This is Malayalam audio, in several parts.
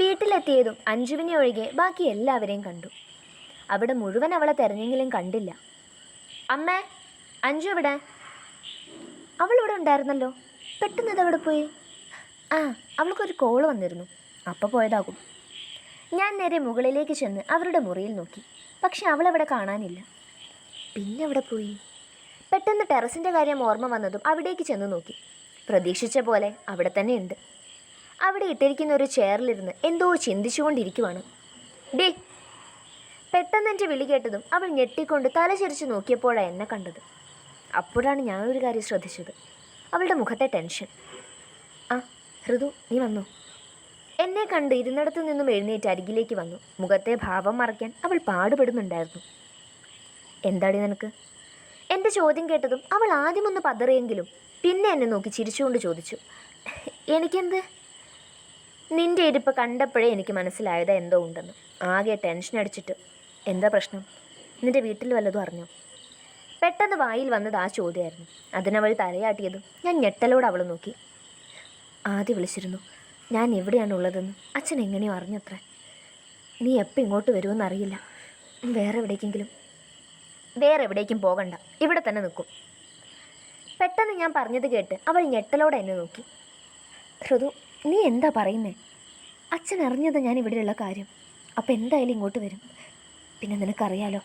വീട്ടിലെത്തിയതും അഞ്ജുവിനെ ഒഴികെ ബാക്കി എല്ലാവരെയും കണ്ടു. അവിടെ മുഴുവൻ അവളെ തെരഞ്ഞെങ്കിലും കണ്ടില്ല. അമ്മേ അഞ്ജു എവിടെ? അവളിവിടെ ഉണ്ടായിരുന്നല്ലോ. പെട്ടെന്ന് ഇതവിടെ പോയി? ആ അവൾക്കൊരു കോൾ വന്നിരുന്നു. അപ്പോൾ പോയതാകും. ഞാൻ നേരെ മുകളിലേക്ക് ചെന്ന് അവരുടെ മുറിയിൽ നോക്കി. പക്ഷെ അവളവിടെ കാണാനില്ല. പിന്നെ അവിടെ പോയി? പെട്ടെന്ന് ടെറസിന്റെ കാര്യം ഓർമ്മ വന്നതും അവിടേക്ക് ചെന്ന് നോക്കി. പ്രതീക്ഷിച്ച പോലെ അവിടെ തന്നെ ഉണ്ട്. അവിടെ ഇട്ടിരിക്കുന്ന ഒരു ചെയറിലിരുന്ന് എന്തോ ചിന്തിച്ചുകൊണ്ടിരിക്കുവാണ്. ഡേ പെട്ടെന്ന് എന്റെ വിളി കേട്ടതും അവൾ ഞെട്ടിക്കൊണ്ട് തലചെരിച്ച് നോക്കിയപ്പോഴാണ് എന്നെ കണ്ടത്. അപ്പോഴാണ് ഒരു കാര്യം ശ്രദ്ധിച്ചത്. അവളുടെ മുഖത്തെ ടെൻഷൻ. ആ ഋതു നീ വന്നു? എന്നെ കണ്ട് ഇരുന്നിടത്തു നിന്നും എഴുന്നേറ്റ് അരികിലേക്ക് വന്നു. മുഖത്തെ ഭാവം മറയ്ക്കാൻ അവൾ പാടുപെടുന്നുണ്ടായിരുന്നു. എന്താടി നിനക്ക്? എന്റെ ചോദ്യം കേട്ടതും അവൾ ആദ്യമൊന്ന് പതറിയെങ്കിലും പിന്നെ എന്നെ നോക്കി ചിരിച്ചുകൊണ്ട് ചോദിച്ചു. എനിക്കെന്ത്? നിന്റെ ഇരിപ്പ് കണ്ടപ്പോഴേ എനിക്ക് മനസ്സിലായത് എന്തോ ഉണ്ടെന്ന്. ആകെ ടെൻഷൻ അടിച്ചിട്ട് എന്താ പ്രശ്നം? നിന്റെ വീട്ടിൽ വല്ലതും അറിഞ്ഞോ? പെട്ടെന്ന് വായിൽ വന്നത് ആ ചോദ്യമായിരുന്നു. അതിനവൾ തലയാട്ടിയതും ഞാൻ ഞെട്ടലോട് അവൾ നോക്കി. ആദ്യം വിളിച്ചിരുന്നു. ഞാൻ എവിടെയാണ് ഉള്ളതെന്ന്? അച്ഛൻ എങ്ങനെയോ അറിഞ്ഞത്ര. നീ എപ്പോൾ ഇങ്ങോട്ട് വരുമെന്ന് അറിയില്ല. വേറെ എവിടേക്കെങ്കിലും. വേറെ എവിടേക്കും പോകണ്ട. ഇവിടെ തന്നെ നിൽക്കും. പെട്ടെന്ന് ഞാൻ പറഞ്ഞത് കേട്ട് അവൾ ഞെട്ടലോടെ എന്നെ നോക്കി. ഋതു നീ എന്താ പറയുന്നേ? അച്ഛൻ അറിഞ്ഞതാണ് ഞാൻ ഇവിടെയുള്ള കാര്യം. അപ്പം എന്തായാലും ഇങ്ങോട്ട് വരും. പിന്നെ നിനക്കറിയാലോ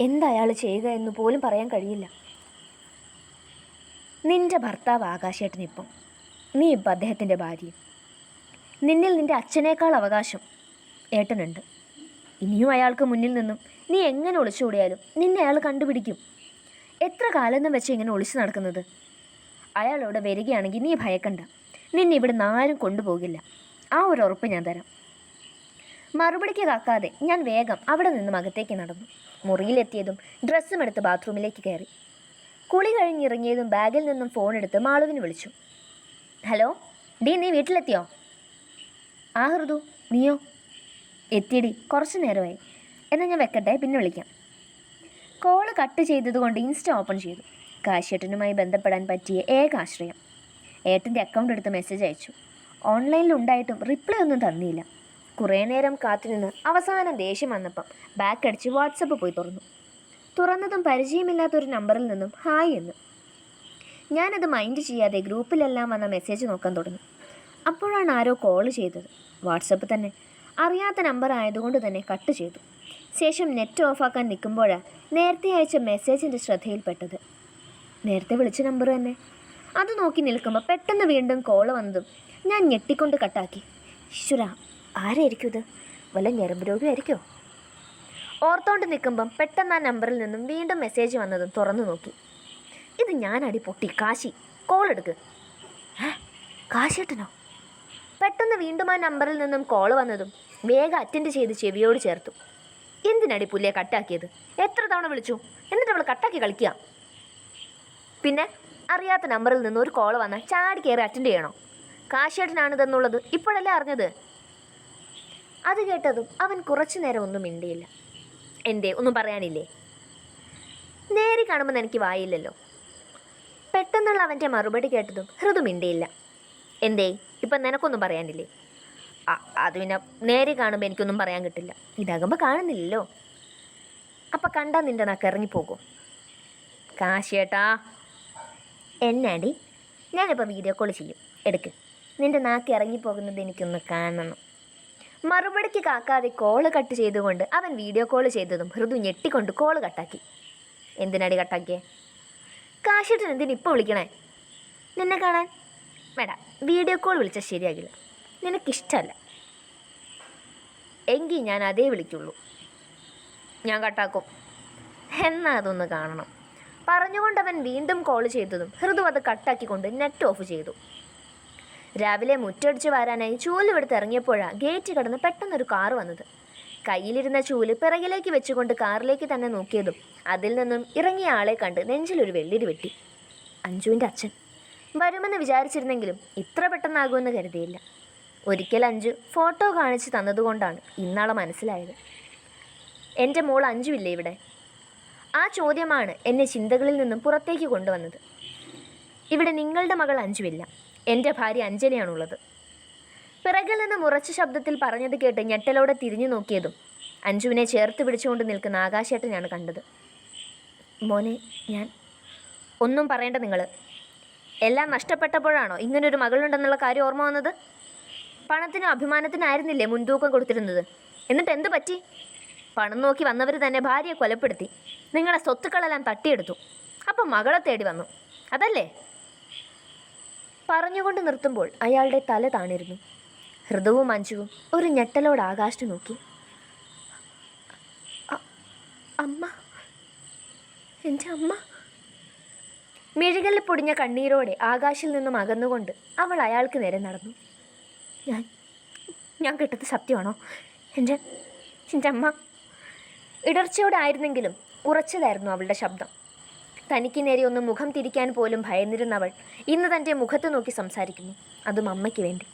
എന്താ അയാൾ ചെയ്യുക എന്ന് പോലും പറയാൻ കഴിയില്ല. നിന്റെ ഭർത്താവ് ആകാശേട്ടനിപ്പം. നീ ഇപ്പം അദ്ദേഹത്തിന്റെ ഭാര്യയും. നിന്നിൽ നിന്റെ അച്ഛനേക്കാൾ അവകാശം ഏട്ടനുണ്ട്. ഇനിയും അയാൾക്ക് മുന്നിൽ നിന്നും നീ എങ്ങനെ ഒളിച്ചോടിയാലും നിന്നെ അയാൾ കണ്ടുപിടിക്കും. എത്ര കാലം വെച്ച് ഇങ്ങനെ ഒളിച്ചു നടക്കുന്നത്? അയാളോട് വരികയാണെങ്കിൽ നീ ഭയക്കണ്ട. നിന്നെ ഇവിടെ ആരും കൊണ്ടുപോകില്ല. ആ ഒരു ഉറപ്പ് ഞാൻ തരാം. മറുപടിക്ക് കാക്കാതെ ഞാൻ വേഗം അവിടെ നിന്നും അകത്തേക്ക് നടന്നു. മുറിയിലെത്തിയതും ഡ്രസ്സും എടുത്ത് ബാത്റൂമിലേക്ക് കയറി. കുളി കഴിഞ്ഞിറങ്ങിയതും ബാഗിൽ നിന്നും ഫോൺ എടുത്ത് മാളുവിന് വിളിച്ചു. ഹലോ ഡീ നീ വീട്ടിലെത്തിയോ? ആ ഹൃദു നീയോ? എത്തിയടി കുറച്ച് നേരമായി. എന്നാൽ ഞാൻ വെക്കട്ടെ പിന്നെ വിളിക്കാം. കോൾ കട്ട് ചെയ്തതുകൊണ്ട് ഇൻസ്റ്റ ഓപ്പൺ ചെയ്തു. കാശ്യട്ടനുമായി ബന്ധപ്പെടാൻ പറ്റിയ ഏക ആശ്രയം. ഏട്ടന്റെ അക്കൗണ്ട് എടുത്ത് മെസ്സേജ് അയച്ചു. ഓൺലൈനിൽ ഉണ്ടായിട്ടും റിപ്ലൈ ഒന്നും തന്നിയില്ല കുറേ നേരം കാത്തുനിന്ന് അവസാനം ദേഷ്യം വന്നപ്പം ബാക്ക് അടിച്ച് വാട്സപ്പ് പോയി തുറന്നു. തുറന്നതും പരിചയമില്ലാത്തൊരു നമ്പറിൽ നിന്നും ഹായ് എന്ന്. ഞാനത് മൈൻഡ് ചെയ്യാതെ ഗ്രൂപ്പിലെല്ലാം വന്ന മെസ്സേജ് നോക്കാൻ തുടങ്ങി. അപ്പോഴാണ് ആരോ കോൾ ചെയ്തത്. വാട്സപ്പ് തന്നെ. അറിയാത്ത നമ്പർ ആയതുകൊണ്ട് തന്നെ കട്ട് ചെയ്തു. ശേഷം നെറ്റ് ഓഫാക്കാൻ നിൽക്കുമ്പോഴാണ് നേരത്തെ അയച്ച മെസ്സേജിന്റെ ശ്രദ്ധയിൽപ്പെട്ടത്. നേരത്തെ വിളിച്ച നമ്പർ തന്നെ. അത് നോക്കി നിൽക്കുമ്പോൾ പെട്ടെന്ന് വീണ്ടും കോൾ വന്നതും. ഞാൻ ഞെട്ടിക്കൊണ്ട് കട്ടാക്കി ഈശ്വര ആരായിരിക്കും ഇത്? വല്ല ഞരമ്പ് രോഗിയായിരിക്കോ ഓർത്തോണ്ട് നിൽക്കുമ്പം പെട്ടെന്ന് ആ നമ്പറിൽ നിന്നും വീണ്ടും മെസ്സേജ് വന്നതും തുറന്നു നോക്കി. ഇത് ഞാനടി പൊട്ടി കാശി. കോൾ എടുക്ക്. കാശിട്ടനോ പെട്ടെന്ന് വീണ്ടും ആ നമ്പറിൽ നിന്നും കോൾ വന്നതും വേഗം അറ്റൻഡ് ചെയ്ത് ചെവിയോട് ചേർത്തു. എന്തിനടി പുല്ലിയെ കട്ടാക്കിയത് എത്ര തവണ വിളിച്ചു? എന്നിട്ട് അവൾ കട്ടാക്കി കളിക്കുക പിന്നെ അറിയാത്ത നമ്പറിൽ നിന്ന് ഒരു കോൾ വന്നാൽ ചാടി കയറി അറ്റൻഡ് ചെയ്യണോ. കാശേട്ടനാണിതെന്നുള്ളത് ഇപ്പോഴല്ലേ അറിഞ്ഞത്? അത് കേട്ടതും അവൻ കുറച്ചു നേരം ഒന്നും മിണ്ടിയില്ല. എന്തേ ഒന്നും പറയാനില്ലേ? നേരി കാണുമ്പോൾ എനിക്ക് വായില്ലല്ലോ. പെട്ടെന്നുള്ള അവന്റെ മറുപടി കേട്ടതും ഹൃദു മിണ്ടിയില്ല. എന്തേ ഇപ്പം നിനക്കൊന്നും പറയാനില്ലേ? അത് പിന്നെ നേരെ കാണുമ്പോൾ എനിക്കൊന്നും പറയാൻ കിട്ടില്ല. ഇതാകുമ്പോൾ കാണുന്നില്ലല്ലോ. അപ്പം കണ്ടാൽ നിന്റെ നാക്ക് ഇറങ്ങിപ്പോകും. കാശേട്ടാ എന്നാടി? ഞാനിപ്പോൾ വീഡിയോ കോൾ ചെയ്യും. എടുക്ക്. നിന്റെ നാക്ക് ഇറങ്ങിപ്പോകുന്നത് എനിക്കൊന്ന് കാണണം. മറുപടിക്ക് കാക്കാതെ കോൾ കട്ട് ചെയ്തുകൊണ്ട് അവൻ വീഡിയോ കോൾ ചെയ്തതും ഹൃദു ഞെട്ടിക്കൊണ്ട് കോൾ കട്ടാക്കി എന്തിനാടി കട്ടാക്കിയേ കാശിട്ടൻ എന്തിന് ഇപ്പോൾ വിളിക്കണേ? നിന്നെ കാണാൻ? വേണ്ട വീഡിയോ കോൾ വിളിച്ചാൽ ശരിയാകില്ല. നിനക്കിഷ്ടമല്ല എങ്കിൽ ഞാൻ അതേ വിളിക്കുള്ളൂ. ഞാൻ കട്ടാക്കും എന്നാ അതൊന്ന് കാണണം. പറഞ്ഞുകൊണ്ട് അവൻ വീണ്ടും കോൾ ചെയ്തതും ഹൃദു അത് കട്ടാക്കിക്കൊണ്ട് നെറ്റ് ഓഫ് ചെയ്തു. രാവിലെ മുറ്റടിച്ച് വാരാനായി ചൂലിവിടുത്ത് ഇറങ്ങിയപ്പോഴാണ് ഗേറ്റ് കടന്ന് പെട്ടെന്നൊരു കാർ വന്നത്. കയ്യിലിരുന്ന ചൂൽ പിറകിലേക്ക് വെച്ചുകൊണ്ട് കാറിലേക്ക് തന്നെ നോക്കിയതും അതിൽ നിന്നും ഇറങ്ങിയ ആളെ കണ്ട് നെഞ്ചിലൊരു വെള്ളിരി വെട്ടി. അഞ്ജുവിന്റെ അച്ഛൻ. വരുമെന്ന് വിചാരിച്ചിരുന്നെങ്കിലും ഇത്ര പെട്ടെന്നാകുമെന്ന് കരുതിയില്ല. ഒരിക്കൽ അഞ്ജു ഫോട്ടോ കാണിച്ച് തന്നതുകൊണ്ടാണ് ഇന്നാളെ മനസ്സിലായത്. എന്റെ മോൾ അഞ്ജു ഇല്ലേ ഇവിടെ? ആ ചോദ്യമാണ് എന്നെ ചിന്തകളിൽ നിന്നും പുറത്തേക്ക് കൊണ്ടുവന്നത്. ഇവിടെ നിങ്ങളുടെ മകൾ അഞ്ജുവില്ല. എന്റെ ഭാര്യ അഞ്ജലിയാണുള്ളത് പിറകിൽ നിന്ന് ഉറച്ച ശബ്ദത്തിൽ പറഞ്ഞത് കേട്ട് ഞെട്ടലോടെ തിരിഞ്ഞു നോക്കിയതും അഞ്ജുവിനെ ചേർത്ത് പിടിച്ചുകൊണ്ട് നിൽക്കുന്ന ആകാശേട്ടനാണ് കണ്ടത്. മോനെ ഞാൻ ഒന്നും പറയേണ്ട നിങ്ങൾ എല്ലാം നഷ്ടപ്പെട്ടപ്പോഴാണോ ഇങ്ങനൊരു മകളുണ്ടെന്നുള്ള കാര്യം ഓർമ്മ വന്നത്? പണത്തിനും അഭിമാനത്തിനായിരുന്നില്ലേ മുൻതൂക്കം കൊടുത്തിരുന്നത്? എന്നിട്ട് എന്ത് പറ്റി? പണം നോക്കി വന്നവർ തന്നെ ഭാര്യയെ കൊലപ്പെടുത്തി. നിങ്ങളുടെ സ്വത്തുക്കളെല്ലാം തട്ടിയെടുത്തു. അപ്പം മകളെ തേടി വന്നു. അതല്ലേ? പറഞ്ഞുകൊണ്ട് നിർത്തുമ്പോൾ അയാളുടെ തല താണിരുന്നു. ഹൃദവും മഞ്ജുവും ഒരു ഞെട്ടലോട് ആകാശത്ത് നോക്കി. അമ്മ. എന്റെ അമ്മ. മിഴികളിൽ പൊടിഞ്ഞ കണ്ണീരോടെ ആകാശിൽ നിന്നും അകന്നുകൊണ്ട് അവൾ അയാൾക്ക് നേരെ നടന്നു. ഞാൻ ഞാൻ കേട്ടത് സത്യമാണോ? എന്റെ എന്റെ അമ്മ. ഇടർച്ചയോടെ ആയിരുന്നെങ്കിലും ഉറച്ചതായിരുന്നു അവളുടെ ശബ്ദം. തനിക്ക് നേരെ ഒന്ന് മുഖം തിരിക്കാൻ പോലും ഭയന്നിരുന്നവൾ ഇന്ന് തന്റെ മുഖത്ത് നോക്കി സംസാരിക്കുന്നു. അതും അമ്മയ്ക്ക് വേണ്ടി.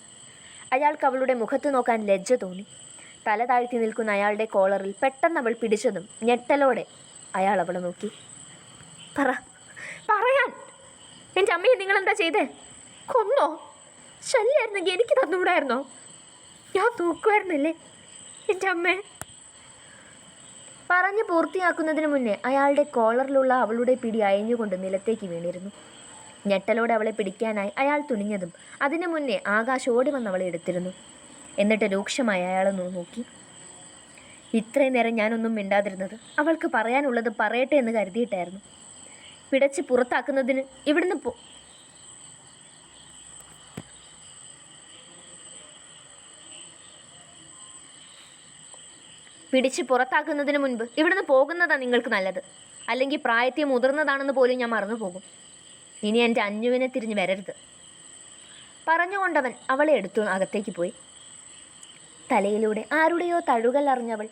അയാൾക്ക് അവളുടെ മുഖത്ത് നോക്കാൻ ലജ്ജ തോന്നി. തല താഴ്ത്തി നിൽക്കുന്ന അയാളുടെ കോളറിൽ പെട്ടെന്ന് അവൾ പിടിച്ചതും ഞെട്ടലോടെ അയാൾ അവളെ നോക്കി. പറ പറയാൻ. എന്റെ അമ്മയെ നിങ്ങൾ എന്താ ചെയ്തേ? കൊന്നോ? ശല്യായിരുന്നെങ്കിൽ എനിക്ക് തന്നുകൂടായിരുന്നോ ഞാൻ നോക്കുമായിരുന്നില്ലേ എന്റെ അമ്മേ. പറഞ്ഞു പൂർത്തിയാക്കുന്നതിന് മുന്നേ അയാളുടെ കോളറിലുള്ള അവളുടെ പിടി അയഞ്ഞുകൊണ്ട് നിലത്തേക്ക് വീണിരുന്നു. ഞെട്ടലോടെ അവളെ പിടിക്കാനായി അയാൾ തുനിഞ്ഞതും അതിനു മുന്നേ ആകാശ് ഓടി വന്ന് അവളെ എടുത്തിരുന്നു. എന്നിട്ട് രൂക്ഷമായി അയാളെ നോക്കി. ഇത്രയും നേരം ഞാനൊന്നും മിണ്ടാതിരുന്നത് അവൾക്ക് പറയാനുള്ളത് പറയട്ടെ എന്ന് കരുതിയിട്ടായിരുന്നു. പിടച്ച് പുറത്താക്കുന്നതിന് ഇവിടുന്ന് പിടിച്ച് പുറത്താക്കുന്നതിന് മുൻപ് ഇവിടുന്ന് പോകുന്നതാണ് നിങ്ങൾക്ക് നല്ലത് അല്ലെങ്കിൽ പ്രായത്തെ മുതിർന്നതാണെന്ന് പോലും ഞാൻ മറന്നു പോകും ഇനി എന്റെ അഞ്ഞുവിനെ തിരിഞ്ഞ് വരരുത് പറഞ്ഞുകൊണ്ടവൻ അവളെ എടുത്തു അകത്തേക്ക് പോയി തലയിലൂടെ ആരുടെയോ തഴുകൽ അറിഞ്ഞവൾ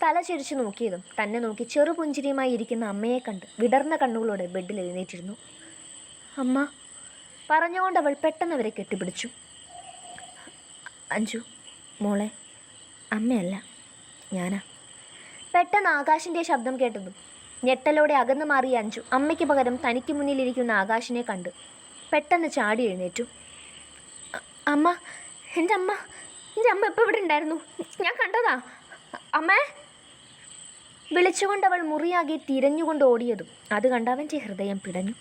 തല ചിരിച്ചു നോക്കിയതും തന്നെ നോക്കി ചെറുപുഞ്ചിരിയുമായി ഇരിക്കുന്ന അമ്മയെ കണ്ട് വിടർന്ന കണ്ണുകളോടെ ബെഡിൽ എഴുന്നേറ്റിരുന്നു അമ്മ പറഞ്ഞുകൊണ്ടവൾ പെട്ടെന്ന് അവരെ കെട്ടിപ്പിടിച്ചു അഞ്ജു മോളെ അമ്മയല്ല ഞാനാ. പെട്ടെന്ന് ആകാശിന്റെ ശബ്ദം കേട്ടതും ഞെട്ടലോടെ അകന്നു മാറിയ അഞ്ചു അമ്മയ്ക്ക് പകരം തനിക്ക് മുന്നിലിരിക്കുന്ന ആകാശിനെ കണ്ടു. പെട്ടെന്ന് ചാടി എഴുന്നേറ്റു. അമ്മ എന്റെ അമ്മ എന്റെ അമ്മ ഇപ്പോൾ ഇവിടെ ഉണ്ടായിരുന്നു? ഞാൻ കണ്ടതാ. അമ്മേ. വിളിച്ചുകൊണ്ടവൾ മുറിയാകെ തിരഞ്ഞുകൊണ്ട് ഓടിയതും അത് കണ്ടവന്റെ ഹൃദയം പിടഞ്ഞു.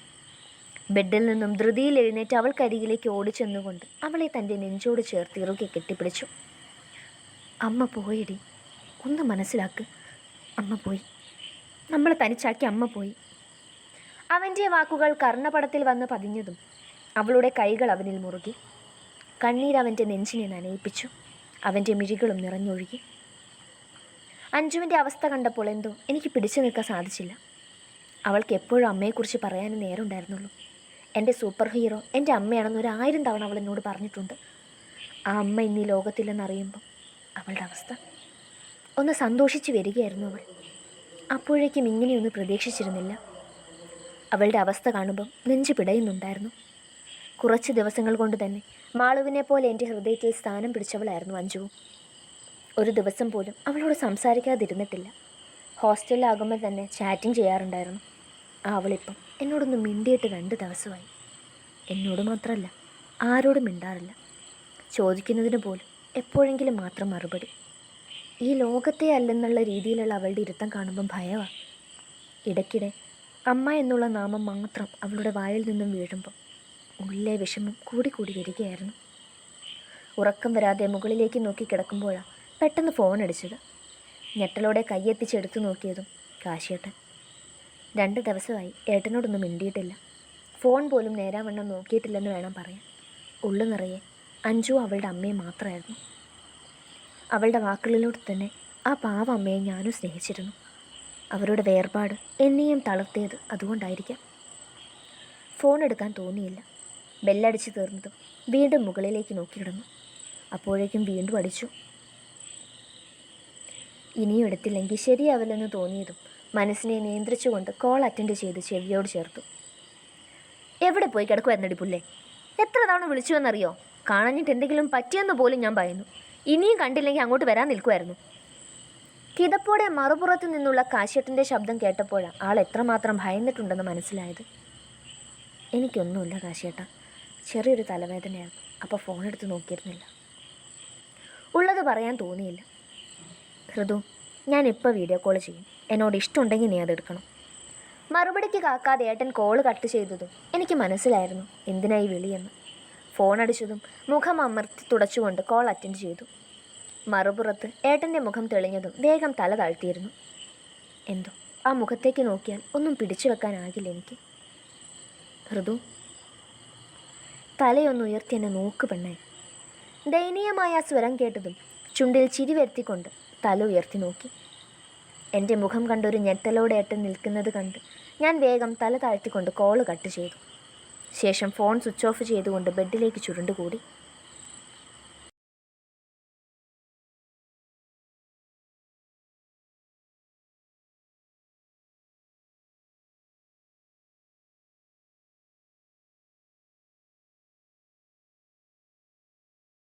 ബെഡിൽ നിന്നും ധൃതിയിൽ എഴുന്നേറ്റ് അവൾക്കരികിലേക്ക് ഓടിച്ചെന്നുകൊണ്ട് അവളെ തന്റെ നെഞ്ചോട് ചേർത്ത് ഇറുകെ കെട്ടിപ്പിടിച്ചു. അമ്മ പോയടി. ഒന്ന് മനസ്സിലാക്ക്. അമ്മ പോയി. നമ്മളെ തനിച്ചാക്കി അമ്മ പോയി. അവന്റെ വാക്കുകൾ കർണപടത്തിൽ വന്ന് പതിഞ്ഞതും അവളുടെ കൈകൾ അവനിൽ മുറുകി. കണ്ണീരവന്റെ നെഞ്ചിനെ നനയിപ്പിച്ചു. അവന്റെ മിഴികളും നിറഞ്ഞൊഴുകി. അഞ്ജുവിന്റെ അവസ്ഥ കണ്ടപ്പോൾ എന്തോ എനിക്ക് പിടിച്ചു നിൽക്കാൻ സാധിച്ചില്ല. അവൾക്ക് എപ്പോഴും അമ്മയെക്കുറിച്ച് പറയാനും നേരമുണ്ടായിരുന്നുള്ളൂ എന്റെ സൂപ്പർ ഹീറോ എന്റെ അമ്മയാണെന്ന് ഒരു ആയിരം തവണ അവൾ എന്നോട് പറഞ്ഞിട്ടുണ്ട്. ആ അമ്മ ഇന്നീ ലോകത്തില്ലെന്നറിയുമ്പം അവളുടെ അവസ്ഥ ഒന്ന് സന്തോഷിച്ചു വരികയായിരുന്നു അവൾ. അപ്പോഴേക്കും ഇങ്ങനെയൊന്നും പ്രതീക്ഷിച്ചിരുന്നില്ല. അവളുടെ അവസ്ഥ കാണുമ്പം നെഞ്ചു പിടയുന്നുണ്ടായിരുന്നു. കുറച്ച് ദിവസങ്ങൾ കൊണ്ട് തന്നെ മാളുവിനെ പോലെ എന്റെ ഹൃദയത്തിൽ സ്ഥാനം പിടിച്ചവളായിരുന്നു അഞ്ജുവും ഒരു ദിവസം പോലും അവളോട് സംസാരിക്കാതിരുന്നിട്ടില്ല. ഹോസ്റ്റലിലാകുമ്പോൾ തന്നെ ചാറ്റിംഗ് ചെയ്യാറുണ്ടായിരുന്നു. അവളിപ്പം എന്നോടൊന്ന് മിണ്ടിയിട്ട് രണ്ട് ദിവസമായി. എന്നോട് മാത്രമല്ല ആരോടും മിണ്ടാറില്ല. ചോദിക്കുന്നതിന് പോലും എപ്പോഴെങ്കിലും മാത്രം മറുപടി. ഈ ലോകത്തെ അല്ലെന്നുള്ള രീതിയിലുള്ള അവളുടെ ഇരുത്തം കാണുമ്പം ഭയമാണ് ഇടയ്ക്കിടെ അമ്മ എന്നുള്ള നാമം മാത്രം അവളുടെ വായിൽ നിന്നും വീഴുമ്പം ഉള്ളിലെ വിഷമം കൂടിക്കൂടി വരികയായിരുന്നു. ഉറക്കം വരാതെ മുകളിലേക്ക് നോക്കി കിടക്കുമ്പോഴാണ് പെട്ടെന്ന് ഫോൺ അടിച്ചത്. ഞെട്ടലോടെ കൈയെത്തിച്ചെടുത്തു നോക്കിയതും കാശിയേട്ടൻ. രണ്ട് ദിവസമായി ഏട്ടനോടൊന്നും മിണ്ടിയിട്ടില്ല. ഫോൺ പോലും നേരാവണ്ണം നോക്കിയിട്ടില്ലെന്ന് വേണം പറയാൻ. ഉള്ളു നിറയെ അഞ്ചു അവളുടെ അമ്മയെ മാത്രമായിരുന്നു. അവളുടെ വാക്കുകളിലൂടെ തന്നെ ആ പാവ അമ്മയെ ഞാനും സ്നേഹിച്ചിരുന്നു. അവരുടെ വേർപാട് എന്നെയും തളർത്തിയത് അതുകൊണ്ടായിരിക്കാം. ഫോൺ എടുക്കാൻ തോന്നിയില്ല. ബെല്ലടിച്ച് തീർന്നതും വീണ്ടും മുകളിലേക്ക് നോക്കിയിടുന്നു അപ്പോഴേക്കും വീണ്ടും അടിച്ചു. ഇനിയും എടുത്തില്ലെങ്കിൽ ശരിയാവില്ലെന്ന് തോന്നിയതും മനസ്സിനെ നിയന്ത്രിച്ചുകൊണ്ട് കോൾ അറ്റൻഡ് ചെയ്ത് ചെവിയോട് ചേർത്തു. എവിടെ പോയി കിടക്കുമായിരുന്നടി പുല്ലേ? എത്ര തവണ വിളിച്ചു കാണഞ്ഞിട്ട് എന്തെങ്കിലും പറ്റിയെന്ന് പോലും ഞാൻ ഭയന്നു ഇനിയും കണ്ടില്ലെങ്കിൽ അങ്ങോട്ട് വരാൻ നിൽക്കുമായിരുന്നു കിതപ്പോടെ മറുപുറത്തു നിന്നുള്ള കാശ്യട്ടിന്റെ ശബ്ദം കേട്ടപ്പോഴാണ് ആൾ എത്രമാത്രം ഭയന്നിട്ടുണ്ടെന്ന് മനസ്സിലായത്. എനിക്കൊന്നുമില്ല കാശ്യേട്ട ചെറിയൊരു തലവേദനയായിരുന്നു. അപ്പോൾ ഫോൺ എടുത്ത് നോക്കിയിരുന്നില്ല. ഉള്ളത് പറയാൻ തോന്നിയില്ല. ഋതു ഞാൻ ഇപ്പോൾ വീഡിയോ കോൾ ചെയ്യും. എന്നോട് ഇഷ്ടമുണ്ടെങ്കിൽ നീ അതെടുക്കണം മറുപടിക്ക് കാക്കാതെ ഏട്ടൻ കോൾ കട്ട് ചെയ്തതും എനിക്ക് മനസ്സിലായിരുന്നു. എന്തിനായി വിളിയെന്ന്? ഫോൺ അടിച്ചതും മുഖം അമർത്തി തുടച്ചുകൊണ്ട് കോൾ അറ്റൻഡ് ചെയ്തു. മറുപുറത്ത് ഏട്ടന്റെ മുഖം തെളിഞ്ഞതും വേഗം തല താഴ്ത്തിയിരുന്നു. എന്തോ? ആ മുഖത്തേക്ക് നോക്കിയാൽ ഒന്നും പിടിച്ചു വെക്കാനാകില്ല എനിക്ക്. ഋതു? തലയൊന്ന് ഉയർത്തി എന്നെ നോക്ക് പെണ്ണേ. ദയനീയമായ സ്വരം കേട്ടതും ചുണ്ടിൽ ചിരി വരുത്തിക്കൊണ്ട് തല ഉയർത്തി നോക്കി. എന്റെ മുഖം കണ്ടൊരു ഞെട്ടലോടെ ഏട്ടൻ നിൽക്കുന്നത് കണ്ട് ഞാൻ വേഗം തല താഴ്ത്തിക്കൊണ്ട് കോൾ കട്ട് ചെയ്തു. ശേഷം ഫോൺ സ്വിച്ച് ഓഫ് ചെയ്തുകൊണ്ട് ബെഡിലേക്ക് ചുരുണ്ടുകൂടി.